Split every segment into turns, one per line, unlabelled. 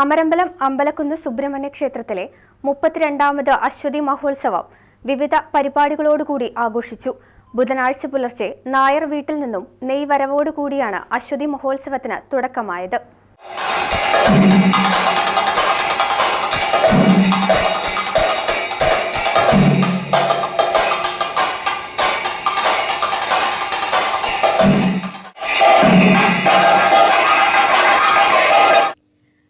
Amarambalam Ambalakkunnu Subrahmanya ക്ഷേത്രത്തിലെ മുപ്പത്തിരണ്ടാമത് അശ്വതി മഹോത്സവം വിവിധ പരിപാടികളോടുകൂടി ആഘോഷിച്ചു. ബുധനാഴ്ച പുലർച്ചെ നായർ വീട്ടിൽ നിന്നും നെയ്വരവോടുകൂടിയാണ് അശ്വതി മഹോത്സവത്തിന് തുടക്കമായത്.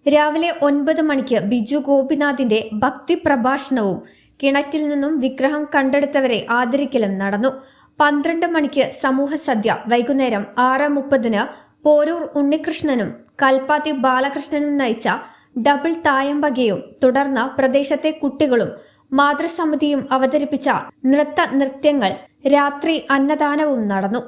രാവിലെ ഒൻപത് മണിക്ക് ബിജു ഗോപിനാഥിന്റെ ഭക്തി പ്രഭാഷണവും കിണറ്റിൽ നിന്നും വിഗ്രഹം കണ്ടെടുത്തവരെ ആദരിക്കലും നടന്നു. പന്ത്രണ്ട് മണിക്ക് സമൂഹ സദ്യ വൈകുന്നേരം ആറ് മുപ്പതിന് പോരൂർ ഉണ്ണികൃഷ്ണനും കൽപ്പാത്തി ബാലകൃഷ്ണനും നയിച്ച ഡബിൾ തായമ്പകയും തുടർന്ന് പ്രദേശത്തെ കുട്ടികളും മാതൃസമിതിയും അവതരിപ്പിച്ച നൃത്ത നൃത്യങ്ങൾ രാത്രി അന്നദാനവും നടന്നു.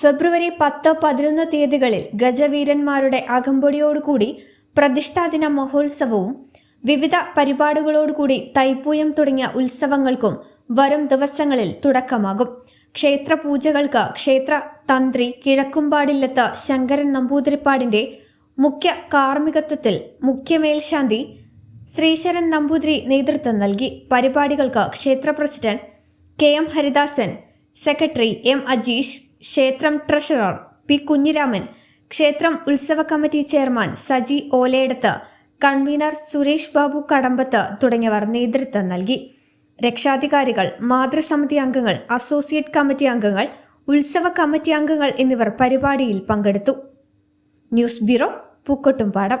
ഫെബ്രുവരി പത്ത് പതിനൊന്ന് തീയതികളിൽ ഗജവീരന്മാരുടെ അകമ്പടിയോടുകൂടി പ്രതിഷ്ഠാദിന മഹോത്സവവും വിവിധ പരിപാടികളോടുകൂടി തൈപ്പൂയം തുടങ്ങിയ ഉത്സവങ്ങൾക്കും വരും ദിവസങ്ങളിൽ തുടക്കമാകും. ക്ഷേത്ര പൂജകൾക്ക് ക്ഷേത്ര തന്ത്രി കിഴക്കുംപാടില്ലത്ത് ശങ്കരൻ നമ്പൂതിരിപ്പാടിന്റെ മുഖ്യ കാർമ്മികത്വത്തിൽ മുഖ്യമേൽശാന്തി ശ്രീശരൻ നമ്പൂതിരി നേതൃത്വം നൽകി. പരിപാടികൾക്ക് ക്ഷേത്ര president K M Haridasan secretary M Ajeesh ക്ഷേത്രം ട്രഷറർ പി കുഞ്ഞിരാമൻ ക്ഷേത്രം ഉത്സവ committee chairman Saji Olayidath convener Suresh Babu Kadambath തുടങ്ങിയവർ നേതൃത്വം നൽകി. രക്ഷാധികാരികൾ മാതൃസമിതി അംഗങ്ങൾ അസോസിയേറ്റ് കമ്മിറ്റി അംഗങ്ങൾ ഉത്സവ കമ്മിറ്റി അംഗങ്ങൾ എന്നിവർ പരിപാടിയിൽ പങ്കെടുത്തു. News bureau Pookkottumpadam.